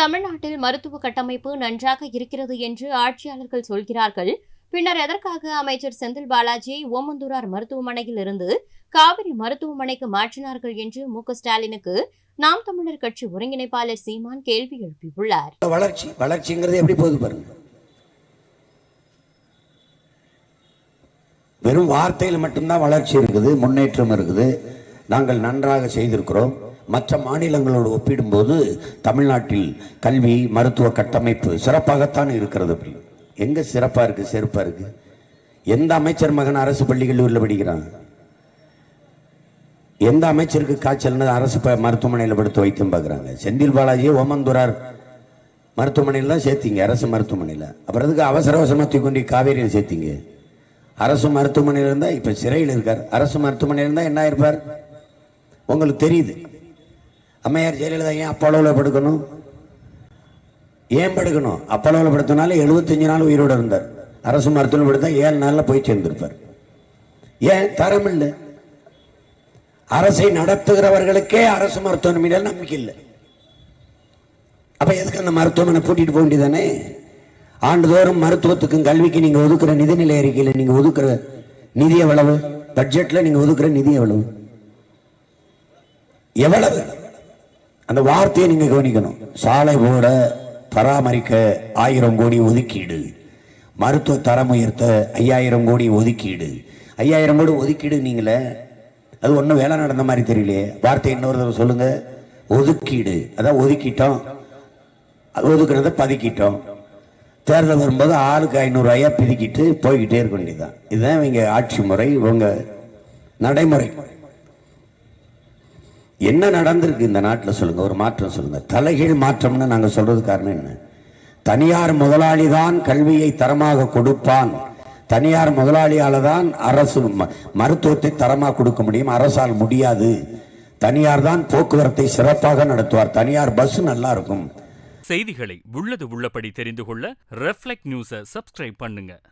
தமிழ்நாட்டில் மருத்துவ கட்டமைப்பு நன்றாக இருக்கிறது என்று ஆட்சியாளர்கள் சொல்கிறார்கள். பின்னர் எதற்காக அமைச்சர் செந்தில் பாலாஜியை ஓமந்தூரார் மருத்துவமனையில் இருந்து காவிரி மருத்துவமனைக்கு மாற்றினார்கள் என்று மு. ஸ்டாலினுக்கு நாம் தமிழர் கட்சி ஒருங்கிணைப்பாளர் சீமான் கேள்வி எழுப்பியுள்ளார். வளர்ச்சி வளர்ச்சிங்கிறது எப்படி போகுது பாருங்க. வெறும் வார்த்தையில் மட்டும்தான் வளர்ச்சி இருக்குது முன்னேற்றம் இருக்குது. நாங்கள் நன்றாக செய்திருக்கிறோம். மற்ற மாநிலங்களோடு ஒப்பிடும்போது தமிழ்நாட்டில் கல்வி மருத்துவ கட்டமைப்பு சிறப்பாகத்தான் இருக்கிறது அப்படி. எங்கே சிறப்பாக இருக்குது செருப்பா இருக்குது எந்த அமைச்சர் மகன் அரசு பள்ளி கல்லூரியில் படிக்கிறான்? எந்த அமைச்சருக்கு காய்ச்சல்னு அரசு ப- மருத்துவமனையில் படுத்து வைத்தியம் பார்க்குறாங்க? செந்தில் பாலாஜி ஓமந்தூரார் மருத்துவமனையில் தான் சேர்த்தீங்க அரசு மருத்துவமனையில். அப்புறம் எதுக்கு அவசர அவசரமாக தூக்கொண்டு காவேரியில் சேர்த்தீங்க? அரசு மருத்துவமனையில் இருந்தால் இப்போ சிறையில் இருக்கார். அரசு மருத்துவமனையில் இருந்தால் என்ன இருப்பார் உங்களுக்கு தெரியுது. அம்மையார் ஜெயலலிதா ஏன் அப்பளவில் படுக்கணும்? ஏன் படுக்கணும்? அப்பளவில் படுத்தனால எழுபத்தஞ்சு நாள் உயிரோடு இருந்தார். அரசு மருத்துவமனை படுத்தா ஏழு நாளில் போய் சேர்ந்திருப்பார். ஏன்? தரம் இல்லை அரசை நடத்துகிறவர்களுக்கே அரசு மருத்துவமனை நம்பிக்கை இல்லை. அப்ப எதுக்கு அந்த மருத்துவமனை கூட்டிட்டு போக வேண்டியதானே ஆண்டுதோறும் மருத்துவத்துக்கும் கல்விக்கு நீங்க ஒதுக்குற நிதிநிலை அறிக்கையில் நீங்க ஒதுக்குற நிதி எவ்வளவு? பட்ஜெட்ல நீங்க ஒதுக்குற நிதி எவ்வளவு? எவ்வளவு? அந்த வார்த்தையை நீங்க கவனிக்கணும். சாலை போட பராமரிக்க ஆயிரம் கோடி ஒதுக்கீடு. மருத்துவ தரம் உயர்த்த ஐயாயிரம் கோடி ஒதுக்கீடு. ஐயாயிரம் கோடி ஒதுக்கீடு நீங்களே அது ஒன்றும் வேலை நடந்த மாதிரி தெரியலையே. வார்த்தை இன்னொரு தடவை சொல்லுங்க. ஒதுக்கீடு. அதான் ஒதுக்கிட்டோம். அது ஒதுக்குறத பதுக்கிட்டோம். தேர்தல் வரும்போது ஆளுக்கு ஐநூறுரூவாயா பிதுக்கிட்டு போய்கிட்டே இருக்க வேண்டியதுதான். இதுதான் இவங்க ஆட்சி முறை இவங்க நடைமுறை. என்ன நடந்திருக்கு இந்த நாட்டில் சொல்லுங்க ஒரு மாற்றம் சொல்லுங்க. தலைகீழ் மாற்றம்னு நாங்கள் சொல்றது காரணம் என்ன? தனியார் முதலாளி தான் கல்வியை தரமாக கொடுப்பான். தனியார் முதலாளியால் தான் அரசு ம- மருத்துவத்தை தரமாக கொடுக்க முடியும். அரசால் முடியாது. தனியார் தான் போக்குவரத்தை சிறப்பாக நடத்துவார். தனியார் பஸ் நல்லா இருக்கும். செய்திகளை உள்ளது உள்ளபடி தெரிந்து கொள்ள ரெஃப்ளெக்ட் நியூஸை சப்ஸ்கிரைப் பண்ணுங்க.